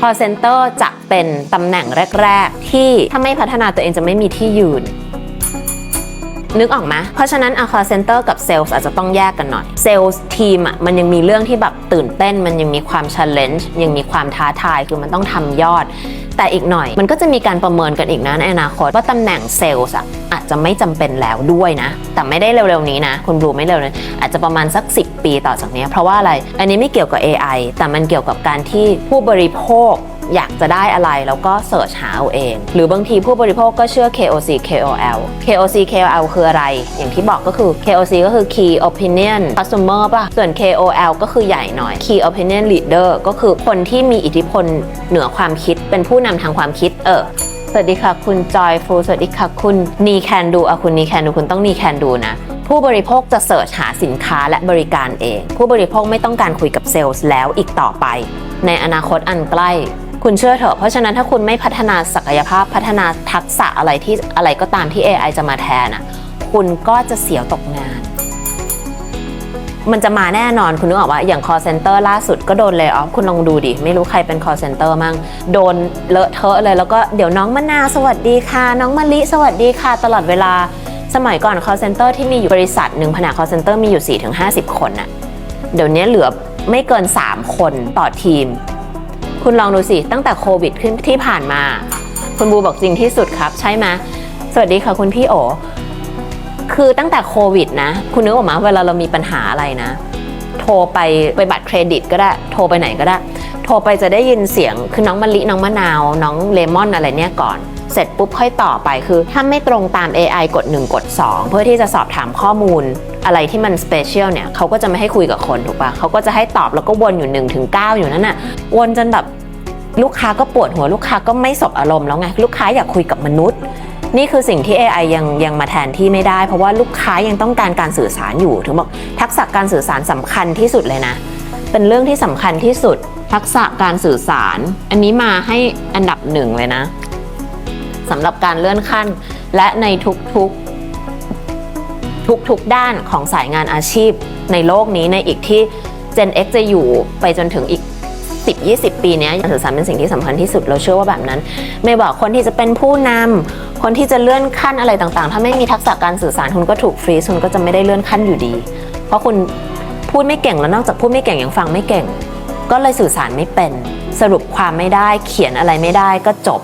call center จะเป็นตำแหน่งแรก ๆ ที่ถ้าไม่พัฒนาตัวเองจะไม่มีที่ยืน นึกออกไหมเพราะฉะนั้น call center กับ sales อาจจะต้องแยกกันหน่อย sales ทีมอะมันยังมีเรื่องที่แบบตื่นเต้น มันยังมีความ challenge ยังมีความท้าทายคือมันต้องทำยอด แต่อีกหน่อยมันก็จะมีการประเมินกันอีกนะในอนาคตว่าตำแหน่งเซลล์อะอาจจะไม่จำเป็นแล้วด้วยนะ แต่ไม่ได้เร็วๆนี้นะ คุณบลูไม่เร็วเลยอาจจะประมาณสัก 10 ปีต่อจากนี้ เพราะว่าอะไร อันนี้ไม่เกี่ยวกับ AI แต่มันเกี่ยวกับการที่ผู้บริโภค อยากจะได้อะไรแล้วก็เสิร์ชหาเอาเอง หรือบางทีผู้บริโภคก็เชื่อ KOC KOL KOC KOL คืออะไร อย่างที่บอกก็คือ KOC ก็คือ Key Opinion Customer ป่ะ ส่วน KOL ก็คือใหญ่หน่อย Key Opinion Leader ก็คือคนที่มีอิทธิพลเหนือความคิดเป็นผู้นำทางความคิดเออสวัสดีค่ะคุณจอยฟูสวัสดีค่ะคุณนีแคนดูอะคุณนีแคนดูคุณต้องนีแคนดูนะผู้บริโภคจะเสิร์ชหาสินค้าและบริการเอง ผู้บริโภคไม่ต้องการคุยกับเซลล์แล้วอีกต่อไป ในอนาคตอันใกล้ คุณเชื่อเถอะ เพราะฉะนั้นถ้าคุณไม่พัฒนาศักยภาพพัฒนาทักษะอะไรที่อะไรก็ตามที่ AI จะมาแทนอะคุณก็จะเสียตกงาน มันจะมาแน่นอนคุณนึกออกว่าอย่าง call center ล่าสุดก็โดนเลยออฟคุณลองดูดิ ไม่รู้ใครเป็น call center มั่งโดนเลอะเทอะเลย แล้วก็เดี๋ยวน้องมะนาวสวัสดีค่ะ น้องมะลิสวัสดีค่ะ ตลอดเวลาสมัยก่อน call center ที่มีอยู่บริษัทหนึ่งแผนก call center มีอยู่ 4-50 คนน่ะเดี๋ยวนี้เหลือไม่เกิน 3 คนต่อทีม คุณลองดูสิตั้งแต่โควิดขึ้นที่ผ่านมา คุณบูบอกจริงที่สุดครับ ใช่ไหมสวัสดีค่ะคุณพี่โอคือตั้งแต่โควิดนะ คุณนึกออกมาเวลาเรามีปัญหาอะไรนะ โทรไปไปบัตรเครดิตก็ได้ โทรไปไหนก็ได้ โทรไปจะได้ยินเสียงคือน้องมะลิน้องมะนาว น้องเลมอนอะไรเนี่ยก่อนเสร็จปุ๊บค่อยต่อไปคือ ถ้าไม่ตรงตาม AI กด 1 กด 2 เพื่อที่จะสอบถามข้อมูล อะไรที่มันสเปเชียลเนี่ยเขาก็จะไม่ให้คุยกับคนถูกปะเขาก็จะให้ตอบแล้วก็วนอยู่1นถึงเอยู่นั่นน่ะวนจนแบบลูกค้าก็ปวดหัวลูกค้าก็ไม่สบอารมณ์แล้วไงลูกค้าอยากคุยกับมนุษย์ นี่คือสิ่งที่ AI ยังยังมาแทนที่ไม่ได้ เพราะว่าลูกค้ายังต้องการการสื่อสารอยู่ถึงบอกทักษะการสื่อสารสำคัญที่สุดเลยนะ เป็นเรื่องที่สำคัญที่สุด ทักษะการสื่อสาร อันนี้มาให้อันดับหนึ่งเลยนะสำหรับการเลื่อนขั้น และในทุกๆ ทุกๆด้านของสายงานอาชีพ ในโลกนี้ในอีกที่ Gen X จะอยู่ไปจนถึงอีก 10-20 ปีนี้การสื่อสารเป็นสิ่งที่สำคัญที่สุดเราเชื่อว่าแบบนั้น ไม่บอกคนที่จะเป็นผู้นำคนที่จะเลื่อนขั้นอะไรต่างๆ ถ้าไม่มีทักษะการสื่อสารคุณก็ถูกฟรีคุณก็จะไม่ได้เลื่อนขั้นอยู่ดี เพราะคุณพูดไม่เก่งแล้วนอกจากพูดไม่เก่งยังฟังไม่เก่ง ก็เลยสื่อสารไม่เป็น สรุปความไม่ได้เขียนอะไรไม่ได้ก็จบ